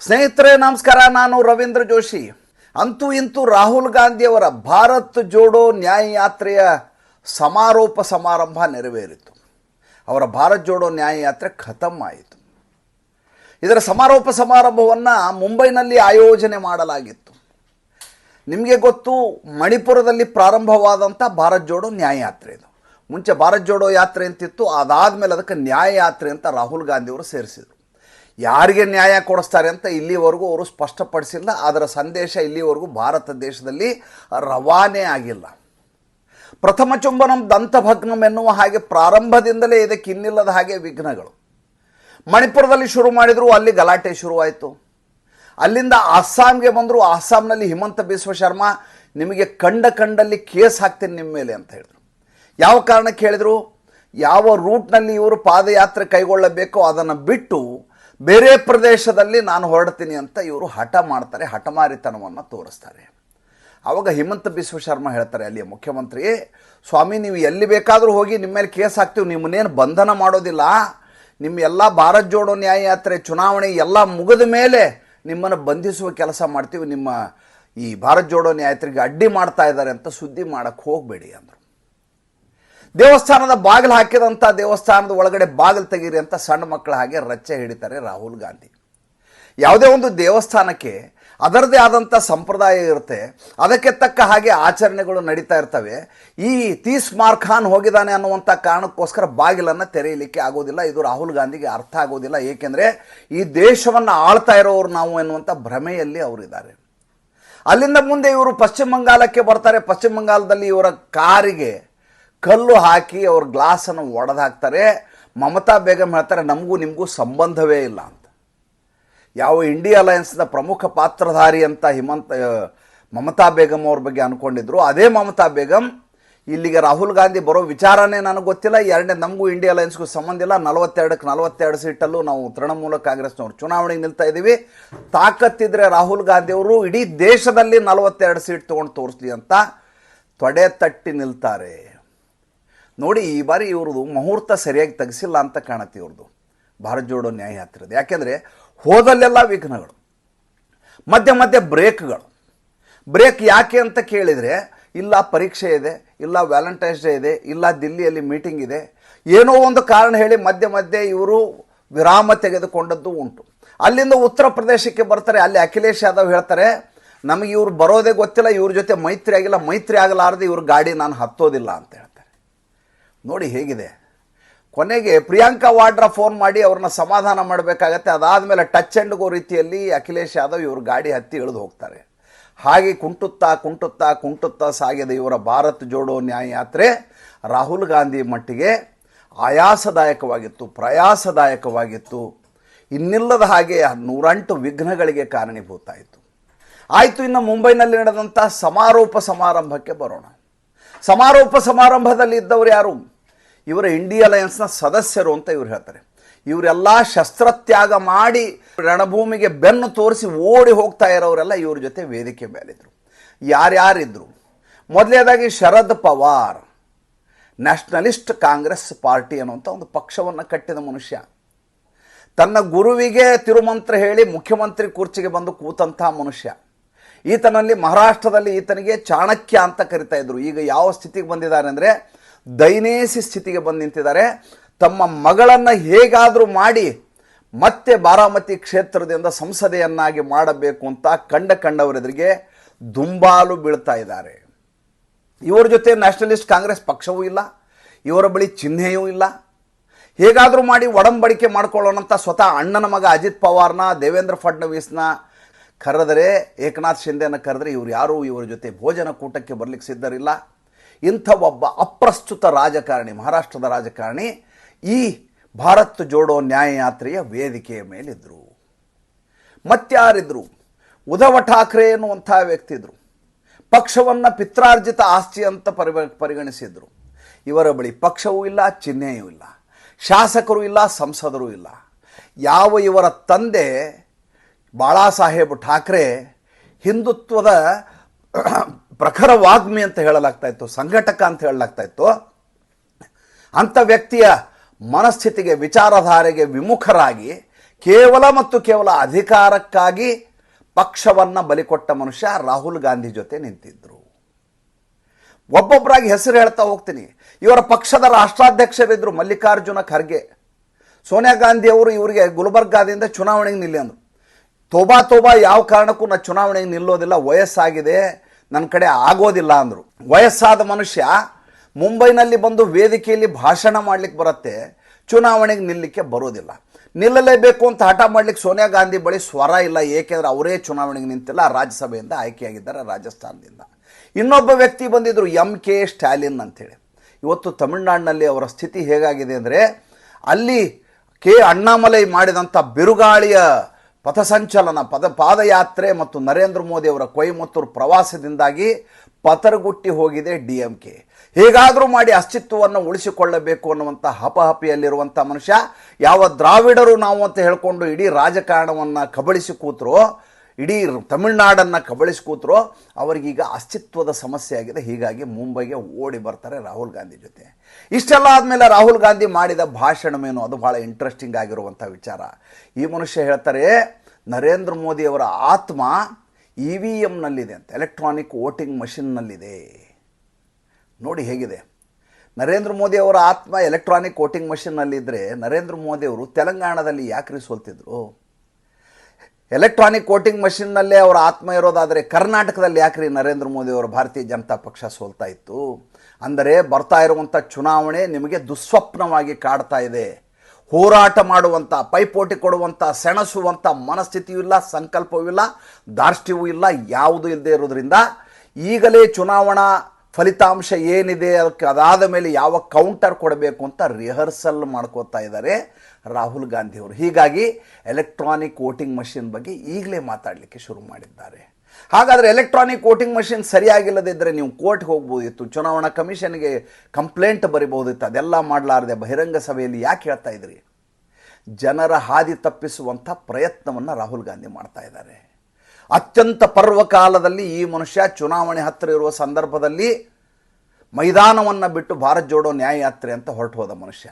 ಸ್ನೇಹಿತರೆ, ನಮಸ್ಕಾರ. ನಾನು ರವೀಂದ್ರ ಜೋಶಿ. ಅಂತೂ ಇಂತೂ ರಾಹುಲ್ ಗಾಂಧಿಯವರ ಭಾರತ್ ಜೋಡೋ ನ್ಯಾಯ ಯಾತ್ರೆಯ ಸಮಾರೋಪ ಸಮಾರಂಭ ನೆರವೇರಿತು. ಅವರ ಭಾರತ್ ಜೋಡೋ ನ್ಯಾಯ ಯಾತ್ರೆ ಖತಮ್ ಆಯಿತು ಇದರ ಸಮಾರೋಪ ಸಮಾರಂಭವನ್ನು ಮುಂಬೈನಲ್ಲಿ ಆಯೋಜನೆ ಮಾಡಲಾಗಿತ್ತು. ನಿಮಗೆ ಗೊತ್ತು, ಮಣಿಪುರದಲ್ಲಿ ಪ್ರಾರಂಭವಾದಂಥ ಭಾರತ್ ಜೋಡೋ ನ್ಯಾಯ ಯಾತ್ರೆ ಇದು. ಮುಂಚೆ ಭಾರತ್ ಜೋಡೋ ಯಾತ್ರೆ ಅಂತಿತ್ತು ಅದಾದಮೇಲೆ ಅದಕ್ಕೆ ನ್ಯಾಯ ಯಾತ್ರೆ ಅಂತ ರಾಹುಲ್ ಗಾಂಧಿಯವರು ಸೇರಿಸಿದರು. ಯಾರಿಗೆ ನ್ಯಾಯ ಕೊಡಿಸ್ತಾರೆ ಅಂತ ಇಲ್ಲಿವರೆಗೂ ಅವರು ಸ್ಪಷ್ಟಪಡಿಸಿಲ್ಲ, ಅದರ ಸಂದೇಶ ಇಲ್ಲಿವರೆಗೂ ಭಾರತ ದೇಶದಲ್ಲಿ ರವಾನೆ ಆಗಿಲ್ಲ. ಪ್ರಥಮ ಚುಂಬನಂ ದಂತಭಗ್ನಂ ಎನ್ನುವ ಹಾಗೆ ಪ್ರಾರಂಭದಿಂದಲೇ ಇದಕ್ಕೆ ಇನ್ನಿಲ್ಲದ ಹಾಗೆ ವಿಘ್ನಗಳು. ಮಣಿಪುರದಲ್ಲಿ ಶುರು ಮಾಡಿದ್ರು, ಅಲ್ಲಿ ಗಲಾಟೆ ಶುರುವಾಯಿತು. ಅಲ್ಲಿಂದ ಅಸ್ಸಾಂಗೆ ಬಂದರು, ಅಸ್ಸಾಂನಲ್ಲಿ ಹಿಮಂತ ಬಿಸ್ವ ಶರ್ಮಾ, ನಿಮಗೆ ಕಂಡ ಕಂಡಲ್ಲಿ ಕೇಸ್ ಹಾಕ್ತೀನಿ ನಿಮ್ಮ ಮೇಲೆ ಅಂತ ಹೇಳಿದರು. ಯಾವ ಕಾರಣಕ್ಕೆ ಹೇಳಿದರು? ಯಾವ ರೂಟ್ನಲ್ಲಿ ಇವರು ಪಾದಯಾತ್ರೆ ಕೈಗೊಳ್ಳಬೇಕೋ ಅದನ್ನು ಬಿಟ್ಟು ಬೇರೆ ಪ್ರದೇಶದಲ್ಲಿ ನಾನು ಹೊರಡ್ತೀನಿ ಅಂತ ಇವರು ಹಠ ಮಾಡ್ತಾರೆ, ಹಠಮಾರಿತನವನ್ನು ತೋರಿಸ್ತಾರೆ. ಆವಾಗ ಹಿಮಂತ ಬಿಸ್ವ ಶರ್ಮಾ ಹೇಳ್ತಾರೆ, ಅಲ್ಲಿಯ ಮುಖ್ಯಮಂತ್ರಿ, ಸ್ವಾಮಿ ನೀವು ಎಲ್ಲಿ ಬೇಕಾದರೂ ಹೋಗಿ ನಿಮ್ಮ ಮೇಲೆ ಕೇಸ್ ಹಾಕ್ತೀವಿ, ನಿಮ್ಮನ್ನೇನು ಬಂಧನ ಮಾಡೋದಿಲ್ಲ. ನಿಮ್ಮ ಎಲ್ಲ ಭಾರತ್ ಜೋಡೋ ನ್ಯಾಯ ಯಾತ್ರೆ ಚುನಾವಣೆ ಎಲ್ಲ ಮುಗಿದ ಮೇಲೆ ನಿಮ್ಮನ್ನು ಬಂಧಿಸುವ ಕೆಲಸ ಮಾಡ್ತೀವಿ, ನಿಮ್ಮ ಈ ಭಾರತ್ ಜೋಡೋ ನ್ಯಾಯತ್ರಿಗೆ ಅಡ್ಡಿ ಮಾಡ್ತಾ ಇದ್ದಾರೆ ಅಂತ ಸುದ್ದಿ ಮಾಡೋಕ್ಕೆ ಹೋಗಬೇಡಿ ಅಂದರು. ದೇವಸ್ಥಾನದ ಬಾಗಿಲು ಹಾಕಿದಂಥ ದೇವಸ್ಥಾನದ ಒಳಗಡೆ ಬಾಗಿಲು ತೆಗೀರಿ ಅಂತ ಸಣ್ಣ ಮಕ್ಕಳ ಹಾಗೆ ರಚ್ಚೆ ಹಿಡಿತಾರೆ ರಾಹುಲ್ ಗಾಂಧಿ. ಯಾವುದೇ ಒಂದು ದೇವಸ್ಥಾನಕ್ಕೆ ಅದರದೇ ಆದಂಥ ಸಂಪ್ರದಾಯ ಇರುತ್ತೆ, ಅದಕ್ಕೆ ತಕ್ಕ ಹಾಗೆ ಆಚರಣೆಗಳು ನಡೀತಾ ಇರ್ತವೆ. ಈ ತೀಸ್ ಮಾರ್ಖಾನ್ ಹೋಗಿದ್ದಾನೆ ಅನ್ನುವಂಥ ಕಾರಣಕ್ಕೋಸ್ಕರ ಬಾಗಿಲನ್ನು ತೆರೆಯಲಿಕ್ಕೆ ಆಗೋದಿಲ್ಲ, ಇದು ರಾಹುಲ್ ಗಾಂಧಿಗೆ ಅರ್ಥ ಆಗೋದಿಲ್ಲ. ಏಕೆಂದರೆ ಈ ದೇಶವನ್ನು ಆಳ್ತಾ ಇರೋರು ನಾವು ಎನ್ನುವಂಥ ಭ್ರಮೆಯಲ್ಲಿ ಅವರಿದ್ದಾರೆ ಅಲ್ಲಿಂದ ಮುಂದೆ ಇವರು ಪಶ್ಚಿಮ ಬಂಗಾಲಕ್ಕೆ ಬರ್ತಾರೆ, ಪಶ್ಚಿಮ ಬಂಗಾಲದಲ್ಲಿ ಇವರ ಕಾರಿಗೆ ಕಲ್ಲು ಹಾಕಿ ಅವ್ರ ಗ್ಲಾಸನ್ನು ಒಡೆದು ಹಾಕ್ತಾರೆ. ಮಮತಾ ಬೇಗಂ ಹೇಳ್ತಾರೆ, ನಮಗೂ ನಿಮಗೂ ಸಂಬಂಧವೇ ಇಲ್ಲ ಅಂತ. ಯಾವ ಇಂಡಿಯಾ ಅಲಯನ್ಸ್ನ ಪ್ರಮುಖ ಪಾತ್ರಧಾರಿ ಅಂತ ಹಿಮಂತ ಮಮತಾ ಬೇಗಂ ಅವ್ರ ಬಗ್ಗೆ ಅಂದ್ಕೊಂಡಿದ್ರು ಅದೇ ಮಮತಾ ಬೇಗಂ, ಇಲ್ಲಿಗೆ ರಾಹುಲ್ ಗಾಂಧಿ ಬರೋ ವಿಚಾರನೇ ನನಗೆ ಗೊತ್ತಿಲ್ಲ. ಎರಡನೇ, ನಮಗೂ ಇಂಡಿಯಾ ಅಲಯನ್ಸ್ಗೂ ಸಂಬಂಧ ಇಲ್ಲ. ನಲವತ್ತೆರಡಕ್ಕೆ ನಲವತ್ತೆರಡು ಸೀಟಲ್ಲೂ ನಾವು ತೃಣಮೂಲ ಕಾಂಗ್ರೆಸ್ನವ್ರು ಚುನಾವಣೆಗೆ ನಿಲ್ತಾ ಇದ್ದೀವಿ ತಾಕತ್ತಿದ್ರೆ ರಾಹುಲ್ ಗಾಂಧಿ ಅವರು ಇಡೀ ದೇಶದಲ್ಲಿ ನಲವತ್ತೆರಡು ಸೀಟ್ ತೊಗೊಂಡು ತೋರಿಸ್ಲಿ ಅಂತ ತೊಡೆ ತಟ್ಟಿ ನಿಲ್ತಾರೆ. ನೋಡಿ, ಈ ಬಾರಿ ಇವ್ರದ್ದು ಮುಹೂರ್ತ ಸರಿಯಾಗಿ ತೆಗೆಸಿಲ್ಲ ಅಂತ ಕಾಣತ್ತೆ ಇವ್ರದ್ದು ಭಾರತ್ ಜೋಡೋ ನ್ಯಾಯ ಯಾತ್ರೆದು ಯಾಕೆಂದರೆ ಹೋದಲ್ಲೆಲ್ಲ ವಿಘ್ನಗಳು, ಮಧ್ಯ ಮಧ್ಯೆ ಬ್ರೇಕ್ಗಳು. ಬ್ರೇಕ್ ಯಾಕೆ ಅಂತ ಕೇಳಿದರೆ, ಇಲ್ಲ ಪರೀಕ್ಷೆ ಇದೆ, ಇಲ್ಲ ವ್ಯಾಲೆಂಟೈನ್ಸ್ ಡೇ ಇದೆ, ಇಲ್ಲ ದಿಲ್ಲಿಯಲ್ಲಿ ಮೀಟಿಂಗ್ ಇದೆ. ಏನೋ ಒಂದು ಕಾರಣ ಹೇಳಿ ಮಧ್ಯೆ ಮಧ್ಯೆ ಇವರು ವಿರಾಮ ತೆಗೆದುಕೊಂಡದ್ದು ಉಂಟು. ಅಲ್ಲಿಂದ ಉತ್ತರ ಪ್ರದೇಶಕ್ಕೆ ಬರ್ತಾರೆ, ಅಲ್ಲಿ ಅಖಿಲೇಶ್ ಯಾದವ್ ಹೇಳ್ತಾರೆ, ನಮಗೆ ಇವ್ರು ಬರೋದೇ ಗೊತ್ತಿಲ್ಲ, ಇವ್ರ ಜೊತೆ ಮೈತ್ರಿ ಆಗಿಲ್ಲ, ಮೈತ್ರಿ ಆಗಲಾರದೆ ಇವ್ರ ಗಾಡಿ ನಾನು ಹತ್ತೋದಿಲ್ಲ ಅಂತ ಹೇಳ್ತಾರೆ. ನೋಡಿ ಹೇಗಿದೆ. ಕೊನೆಗೆ ಪ್ರಿಯಾಂಕಾ ವಾಡ್ರಾ ಫೋನ್ ಮಾಡಿ ಅವ್ರನ್ನ ಸಮಾಧಾನ ಮಾಡಬೇಕಾಗತ್ತೆ. ಅದಾದಮೇಲೆ ಟಚ್ ಆ್ಯಂಡ್ ಗೋ ರೀತಿಯಲ್ಲಿ ಅಖಿಲೇಶ್ ಯಾದವ್ ಇವರು ಗಾಡಿ ಹತ್ತಿ ಇಳಿದು ಹೋಗ್ತಾರೆ. ಹಾಗೆ ಕುಂಟುತ್ತಾ ಕುಂಟುತ್ತಾ ಕುಂಟುತ್ತಾ ಸಾಗಿದೆ ಇವರ ಭಾರತ್ ಜೋಡೋ ನ್ಯಾಯಯಾತ್ರೆ ರಾಹುಲ್ ಗಾಂಧಿ ಮಟ್ಟಿಗೆ ಆಯಾಸದಾಯಕವಾಗಿತ್ತು, ಪ್ರಯಾಸದಾಯಕವಾಗಿತ್ತು. ಇನ್ನಿಲ್ಲದ ಹಾಗೆ ನೂರಂಟು ವಿಘ್ನಗಳಿಗೆ ಕಾರಣೀಭೂತ ಆಯಿತು. ಆಯಿತು, ಇನ್ನು ಮುಂಬೈನಲ್ಲಿ ನಡೆದಂಥ ಸಮಾರೋಪ ಸಮಾರಂಭಕ್ಕೆ ಬರೋಣ. ಸಮಾರೋಪ ಸಮಾರಂಭದಲ್ಲಿ ಇದ್ದವರು ಯಾರು? ಇವರ ಇಂಡಿಯ ಅಲಯನ್ಸ್ನ ಸದಸ್ಯರು ಅಂತ ಇವ್ರು ಹೇಳ್ತಾರೆ. ಇವರೆಲ್ಲ ಶಸ್ತ್ರತ್ಯಾಗ ಮಾಡಿ ರಣಭೂಮಿಗೆ ಬೆನ್ನು ತೋರಿಸಿ ಓಡಿ ಹೋಗ್ತಾ ಇರೋರೆಲ್ಲ ಇವ್ರ ಜೊತೆ ವೇದಿಕೆ ಮೇಲಿದ್ರು. ಯಾರ್ಯಾರಿದ್ರು? ಮೊದಲನೇದಾಗಿ ಶರದ್ ಪವಾರ್, ನ್ಯಾಷನಲಿಸ್ಟ್ ಕಾಂಗ್ರೆಸ್ ಪಾರ್ಟಿ ಅನ್ನುವಂಥ ಒಂದು ಪಕ್ಷವನ್ನು ಕಟ್ಟಿದ ಮನುಷ್ಯ. ತನ್ನ ಗುರುವಿಗೆ ತಿರುಮಂತ್ರ ಹೇಳಿ ಮುಖ್ಯಮಂತ್ರಿ ಕುರ್ಚಿಗೆ ಬಂದು ಕೂತಂಥ ಮನುಷ್ಯ. ಈತನಲ್ಲಿ ಮಹಾರಾಷ್ಟ್ರದಲ್ಲಿ ಈತನಿಗೆ ಚಾಣಕ್ಯ ಅಂತ ಕರಿತಾ ಇದ್ರು. ಈಗ ಯಾವ ಸ್ಥಿತಿಗೆ ಬಂದಿದ್ದಾರೆ ಅಂದರೆ ದೈನೇಸಿ ಸ್ಥಿತಿಗೆ ಬಂದು ನಿಂತಿದ್ದಾರೆ. ತಮ್ಮ ಮಗಳನ್ನು ಹೇಗಾದರೂ ಮಾಡಿ ಮತ್ತೆ ಬಾರಾಮತಿ ಕ್ಷೇತ್ರದಿಂದ ಸಂಸದೆಯನ್ನಾಗಿ ಮಾಡಬೇಕು ಅಂತ ಕಂಡ ಕಂಡವರೆದುರಿಗೆ ದುಂಬಾಲು ಬೀಳ್ತಾ ಇದ್ದಾರೆ. ಇವರ ಜೊತೆ ನ್ಯಾಷನಲಿಸ್ಟ್ ಕಾಂಗ್ರೆಸ್ ಪಕ್ಷವೂ ಇಲ್ಲ, ಇವರ ಬಳಿ ಚಿಹ್ನೆಯೂ ಇಲ್ಲ. ಹೇಗಾದರೂ ಮಾಡಿ ಒಡಂಬಡಿಕೆ ಮಾಡ್ಕೊಳ್ಳೋಣಂತ ಸ್ವತಃ ಅಣ್ಣನ ಮಗ ಅಜಿತ್ ಪವಾರ್ನ, ದೇವೇಂದ್ರ ಫಡ್ನವೀಸ್ನ ಕರೆದರೆ ಏಕನಾಥ್ ಶಿಂದೆಯನ್ನು ಕರೆದರೆ ಇವರು ಯಾರೂ ಇವರ ಜೊತೆ ಭೋಜನ ಕೂಟಕ್ಕೆ ಬರಲಿಕ್ಕೆ ಸಿದ್ಧರಿಲ್ಲ. ಇಂಥ ಒಬ್ಬ ಅಪ್ರಸ್ತುತ ರಾಜಕಾರಣಿ, ಮಹಾರಾಷ್ಟ್ರದ ರಾಜಕಾರಣಿ ಈ ಭಾರತ್ ಜೋಡೋ ನ್ಯಾಯಯಾತ್ರೆಯ ವೇದಿಕೆಯ ಮೇಲಿದ್ದರು ಮತ್ತಾರಿದ್ರು ಉದವ ಠಾಕ್ರೆ ಎನ್ನುವಂಥ ವ್ಯಕ್ತಿ ಇದ್ದರು ಪಕ್ಷವನ್ನು ಪಿತ್ರಾರ್ಜಿತ ಆಸ್ತಿ ಅಂತ ಪರಿ ಪರಿಗಣಿಸಿದ್ರು. ಇವರ ಬಳಿ ಪಕ್ಷವೂ ಇಲ್ಲ, ಚಿಹ್ನೆಯೂ ಇಲ್ಲ. ಶಾಸಕರು ಇಲ್ಲ, ಸಂಸದರೂ ಇಲ್ಲ. ಯಾವ ಇವರ ತಂದೆ ಬಾಳಾ ಸಾಹೇಬ್ ಠಾಕ್ರೆ ಹಿಂದುತ್ವದ ಪ್ರಖರ ವಾಗ್ಮಿ ಅಂತ ಹೇಳಲಾಗ್ತಾ ಇತ್ತು, ಸಂಘಟಕ ಅಂತ ಹೇಳಲಾಗ್ತಾ ಇತ್ತು. ಅಂಥ ವ್ಯಕ್ತಿಯ ಮನಸ್ಥಿತಿಗೆ, ವಿಚಾರಧಾರೆಗೆ ವಿಮುಖರಾಗಿ, ಕೇವಲ ಮತ್ತು ಕೇವಲ ಅಧಿಕಾರಕ್ಕಾಗಿ ಪಕ್ಷವನ್ನು ಬಲಿಕೊಟ್ಟ ಮನುಷ್ಯ ರಾಹುಲ್ ಗಾಂಧಿ ಜೊತೆ ನಿಂತಿದ್ದರು ಒಬ್ಬೊಬ್ಬರಾಗಿ ಹೆಸರು ಹೇಳ್ತಾ ಹೋಗ್ತೀನಿ. ಇವರ ಪಕ್ಷದ ರಾಷ್ಟ್ರಾಧ್ಯಕ್ಷರಿದ್ದರು ಮಲ್ಲಿಕಾರ್ಜುನ ಖರ್ಗೆ. ಸೋನಿಯಾ ಗಾಂಧಿ ಅವರು ಇವರಿಗೆ ಗುಲ್ಬರ್ಗಾದಿಂದ ಚುನಾವಣೆಗೆ ನಿಲ್ಲಿ ಅಂದರು ತೋಬಾ ತೋಬಾ ಯಾವ ಕಾರಣಕ್ಕೂ ನಾ ಚುನಾವಣೆಗೆ ನಿಲ್ಲೋದಿಲ್ಲ, ವಯಸ್ಸಾಗಿದೆ ನನ್ನ ಕಡೆ ಆಗೋದಿಲ್ಲ ಅಂದರು. ವಯಸ್ಸಾದ ಮನುಷ್ಯ ಮುಂಬೈನಲ್ಲಿ ಬಂದು ವೇದಿಕೆಯಲ್ಲಿ ಭಾಷಣ ಮಾಡಲಿಕ್ಕೆ ಬರುತ್ತೆ, ಚುನಾವಣೆಗೆ ನಿಲ್ಲಕ್ಕೆ ಬರೋದಿಲ್ಲ. ನಿಲ್ಲಲೇಬೇಕು ಅಂತ ಹಠ ಮಾಡಲಿಕ್ಕೆ ಸೋನಿಯಾ ಗಾಂಧಿ ಬಳಿ ಸ್ವರ ಇಲ್ಲ, ಏಕೆಂದರೆ ಅವರೇ ಚುನಾವಣೆಗೆ ನಿಂತಿಲ್ಲ, ರಾಜ್ಯಸಭೆಯಿಂದ ಆಯ್ಕೆಯಾಗಿದ್ದಾರೆ ರಾಜಸ್ಥಾನದಿಂದ. ಇನ್ನೊಬ್ಬ ವ್ಯಕ್ತಿ ಬಂದಿದ್ದರು ಎಂ ಕೆ ಸ್ಟ್ಯಾಲಿನ್ ಅಂತೇಳಿ ಇವತ್ತು ತಮಿಳುನಾಡಿನಲ್ಲಿ ಅವರ ಸ್ಥಿತಿ ಹೇಗಾಗಿದೆ ಅಂದರೆ, ಅಲ್ಲಿ ಕೆ ಅಣ್ಣಾಮಲೈ ಮಾಡಿದಂಥ ಬಿರುಗಾಳಿಯ ಪಥಸಂಚಲನ, ಪದ ಪಾದಯಾತ್ರೆ ಮತ್ತು ನರೇಂದ್ರ ಮೋದಿ ಅವರ ಕೊಯಮತ್ತೂರು ಪ್ರವಾಸದಿಂದಾಗಿ ಪತರಗುಟ್ಟಿ ಹೋಗಿದೆ ಡಿ ಎಂ ಕೆ. ಹೇಗಾದರೂ ಮಾಡಿ ಅಸ್ತಿತ್ವವನ್ನು ಉಳಿಸಿಕೊಳ್ಳಬೇಕು ಅನ್ನುವಂಥ ಹಪಹಪಿಯಲ್ಲಿರುವಂಥ ಮನುಷ್ಯ, ಯಾವ ದ್ರಾವಿಡರು ನಾವು ಅಂತ ಹೇಳಿಕೊಂಡು ಇಡೀ ರಾಜಕಾರಣವನ್ನು ಕಬಳಿಸಿ ಕೂತರೋ, ಇಡೀ ತಮಿಳ್ನಾಡನ್ನು ಕಬಳಿಸಿ ಕೂತರೋ, ಅವರಿಗೀಗ ಅಸ್ತಿತ್ವದ ಸಮಸ್ಯೆ ಆಗಿದೆ. ಹೀಗಾಗಿ ಮುಂಬೈಗೆ ಓಡಿ ಬರ್ತಾರೆ ರಾಹುಲ್ ಗಾಂಧಿ ಜೊತೆ. ಇಷ್ಟೆಲ್ಲ ಆದಮೇಲೆ ರಾಹುಲ್ ಗಾಂಧಿ ಮಾಡಿದ ಭಾಷಣವೇನು? ಅದು ಭಾಳ ಇಂಟ್ರೆಸ್ಟಿಂಗ್ ಆಗಿರುವಂಥ ವಿಚಾರ. ಈ ಮನುಷ್ಯ ಹೇಳ್ತಾರೆ ನರೇಂದ್ರ ಮೋದಿಯವರ ಆತ್ಮ ಇ ವಿ ಎಮ್ನಲ್ಲಿದೆ ಅಂತ ಎಲೆಕ್ಟ್ರಾನಿಕ್ ವೋಟಿಂಗ್ ಮಷಿನ್ನಲ್ಲಿದೆ ನೋಡಿ ಹೇಗಿದೆ. ನರೇಂದ್ರ ಮೋದಿ ಅವರ ಆತ್ಮ ಎಲೆಕ್ಟ್ರಾನಿಕ್ ವೋಟಿಂಗ್ ಮಷಿನ್ನಲ್ಲಿದ್ದರೆ ನರೇಂದ್ರ ಮೋದಿ ಅವರು ತೆಲಂಗಾಣದಲ್ಲಿ ಯಾಕ್ರಿ ಸೋಲ್ತಿದ್ರು? ಎಲೆಕ್ಟ್ರಾನಿಕ್ ವೋಟಿಂಗ್ ಮಷಿನ್ನಲ್ಲೇ ಅವರ ಆತ್ಮ ಇರೋದಾದರೆ ಕರ್ನಾಟಕದಲ್ಲಿ ಯಾಕ್ರಿ ನರೇಂದ್ರ ಮೋದಿ ಅವರ ಭಾರತೀಯ ಜನತಾ ಪಕ್ಷ ಸೋಲ್ತಾ ಇತ್ತು? ಅಂದರೆ ಬರ್ತಾ ಇರುವಂಥ ಚುನಾವಣೆ ನಿಮಗೆ ದುಸ್ವಪ್ನವಾಗಿ ಕಾಡ್ತಾ ಇದೆ. ಹೋರಾಟ ಮಾಡುವಂಥ ಪೈಪೋಟಿ ಕೊಡುವಂಥ ಸೆಣಸುವಂಥ ಮನಸ್ಥಿತಿಯೂ ಇಲ್ಲ, ಸಂಕಲ್ಪವೂ ಇಲ್ಲ, ದಾರ್ಷ್ಟ್ಯವೂ ಇಲ್ಲ, ಯಾವುದೂ ಇಲ್ಲದೆ ಇರೋದ್ರಿಂದ ಈಗಲೇ ಚುನಾವಣಾ ಫಲಿತಾಂಶ ಏನಿದೆ, ಅದಕ್ಕೆ ಅದಾದ ಮೇಲೆ ಯಾವ ಕೌಂಟರ್ ಕೊಡಬೇಕು ಅಂತ ರಿಹರ್ಸಲ್ ಮಾಡ್ಕೋತಾ ಇದ್ದಾರೆ ರಾಹುಲ್ ಗಾಂಧಿಯವರು. ಹೀಗಾಗಿ ಎಲೆಕ್ಟ್ರಾನಿಕ್ ವೋಟಿಂಗ್ ಮಷಿನ್ ಬಗ್ಗೆ ಈಗಲೇ ಮಾತಾಡಲಿಕ್ಕೆ ಶುರು ಮಾಡಿದ್ದಾರೆ. ಹಾಗಾದರೆ ಎಲೆಕ್ಟ್ರಾನಿಕ್ ವೋಟಿಂಗ್ ಮಷಿನ್ ಸರಿಯಾಗಿಲ್ಲದಿದ್ದರೆ ನೀವು ಕೋರ್ಟ್ಗೆ ಹೋಗ್ಬೋದಿತ್ತು. ಚುನಾವಣಾ ಕಮಿಷನ್ಗೆ ಕಂಪ್ಲೇಂಟ್ ಬರಿಬೋದಿತ್ತು. ಅದೆಲ್ಲ ಮಾಡಲಾರದೆ ಬಹಿರಂಗ ಸಭೆಯಲ್ಲಿ ಯಾಕೆ ಹೇಳ್ತಾ ಇದ್ರಿ? ಜನರ ಹಾದಿ ತಪ್ಪಿಸುವಂಥ ಪ್ರಯತ್ನವನ್ನು ರಾಹುಲ್ ಗಾಂಧಿ ಮಾಡ್ತಾ ಇದ್ದಾರೆ. ಅತ್ಯಂತ ಪರ್ವಕಾಲದಲ್ಲಿ ಈ ಮನುಷ್ಯ ಚುನಾವಣೆ ಹತ್ತಿರ ಇರುವ ಸಂದರ್ಭದಲ್ಲಿ ಮೈದಾನವನ್ನು ಬಿಟ್ಟು ಭಾರತ್ ಜೋಡೋ ನ್ಯಾಯಯಾತ್ರೆ ಅಂತ ಹೊರಟು ಹೋದ ಮನುಷ್ಯ.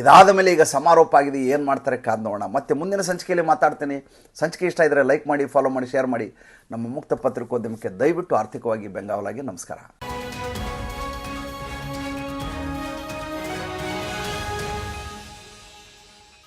ಇದಾದ ಮೇಲೆ ಈಗ ಸಮಾರೋಪ ಆಗಿದೆ, ಏನು ಮಾಡ್ತಾರೆ ಕಾದ್ ನೋಡೋಣ. ಮತ್ತೆ ಮುಂದಿನ ಸಂಚಿಕೆಯಲ್ಲಿ ಮಾತಾಡ್ತೀನಿ. ಸಂಚಿಕೆ ಇಷ್ಟ ಇದ್ದರೆ ಲೈಕ್ ಮಾಡಿ ಫಾಲೋ ಮಾಡಿ ಶೇರ್ ಮಾಡಿ. ನಮ್ಮ ಮುಕ್ತ ಪತ್ರಿಕೋದ್ಯಮಕ್ಕೆ ದಯವಿಟ್ಟು ಆರ್ಥಿಕವಾಗಿ ಬೆಂಗಾವಲಾಗಿ ನಮಸ್ಕಾರ.